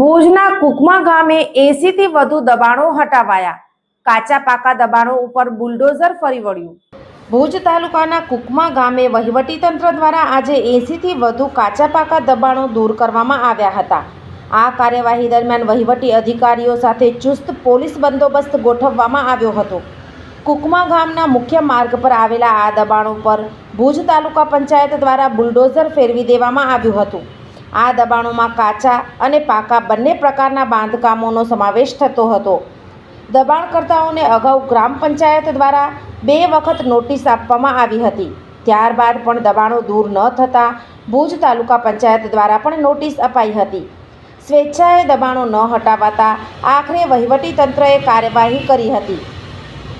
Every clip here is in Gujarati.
ભુજના કુકમા ગામે એસી થી વધુ દબાણો હટાવાયા. કાચા પાકા દબાણો ઉપર બુલડોઝર ફરી વળ્યું. ભુજ તાલુકાના કુકમા ગામે વહીવટીતંત્ર દ્વારા આજે એસીથી વધુ કાચા પાકા દબાણો દૂર કરવામાં આવ્યા હતા. આ કાર્યવાહી દરમિયાન વહીવટી અધિકારીઓ સાથે ચુસ્ત પોલીસ બંદોબસ્ત ગોઠવવામાં આવ્યો હતો. કુકમા ગામના મુખ્ય માર્ગ પર આવેલા આ દબાણો પર ભુજ તાલુકા પંચાયત દ્વારા બુલડોઝર ફેરવી દેવામાં આવ્યું હતું. આ દબાણોમાં કાચા અને પાકા બંને પ્રકારના બાંધકામોનો સમાવેશ થતો હતો. દબાણકર્તાઓને અગાઉ ગ્રામ પંચાયત દ્વારા બે વખત નોટિસ આપવામાં આવી હતી. ત્યારબાદ પણ દબાણો દૂર ન થતાં ભુજ તાલુકા પંચાયત દ્વારા પણ નોટિસ અપાઈ હતી. સ્વેચ્છાએ દબાણો ન હટાવાતા આખરે વહીવટીતંત્રએ કાર્યવાહી કરી હતી.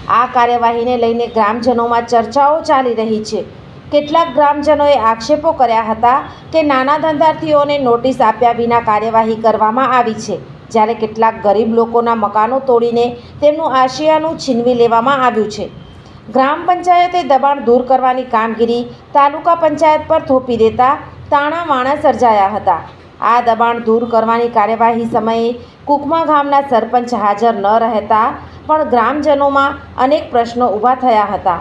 આ કાર્યવાહીને લઈને ગ્રામજનોમાં ચર્ચાઓ ચાલી રહી છે. કેટલાક ગ્રામજનોએ આક્ષેપો કર્યા હતા કે નાના ધંધાર્થીઓને નોટિસ આપ્યા વિના કાર્યવાહી કરવામાં આવી છે. જ્યારે કેટલાક ગરીબ લોકોના મકાનો તોડીને તેમનું આશિયાનું છીનવી લેવામાં આવ્યું છે. ગ્રામ પંચાયતે દબાણ દૂર કરવાની કામગીરી તાલુકા પંચાયત પર થોપી દેતા તાણાવાણા સર્જાયા હતા. આ દબાણ દૂર કરવાની કાર્યવાહી સમયે કુકમા ગામના સરપંચ હાજર ન રહેતા પણ ગ્રામજનોમાં અનેક પ્રશ્નો ઊભા થયા હતા.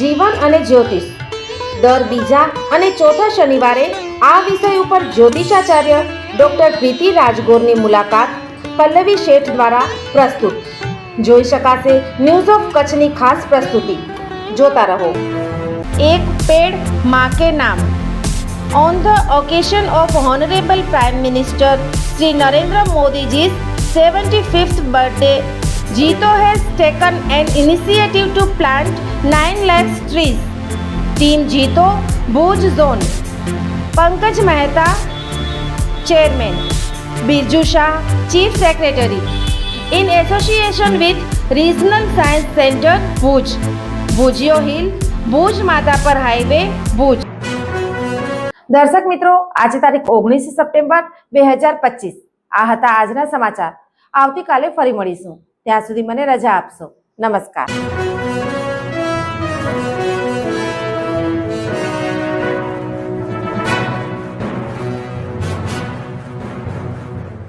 જીવન અને જ્યોતિષ. દર બીજા અને ચોથા શનિવારે આ વિષય ઉપર જ્યોતિષાચાર્ય ડૉક્ટર પ્રીતિ રાજગોરની મુલાકાત પલ્લવી શેઠ દ્વારા પ્રસ્તુત. જોઈ શકાશે ન્યૂઝ ઓફ કચ્છની ખાસ પ્રસ્તુતિ. જોતા રહો. એક પેડમાં કે નામ. On the occasion of Honorable Prime Minister Sri Narendra Modi's 75th birthday, Jito has taken an initiative to plant 9 lakhs trees. Team Jito, Bhuj Zone. Pankaj Mehta, Chairman. Birju Shah, Chief Secretary. In association with Regional Science Center, Bhuj. Bhujio Hill, Bhuj Madapar Highway, Bhuj. દર્શક મિત્રો આજે તારીખ ઓગણીસ સપ્ટેમ્બર બે હજાર પચીસ આ હતા આજના સમાચાર આવતીકાલે ફરી મળીશું ત્યાં સુધી મને રજા આપશો નમસ્કાર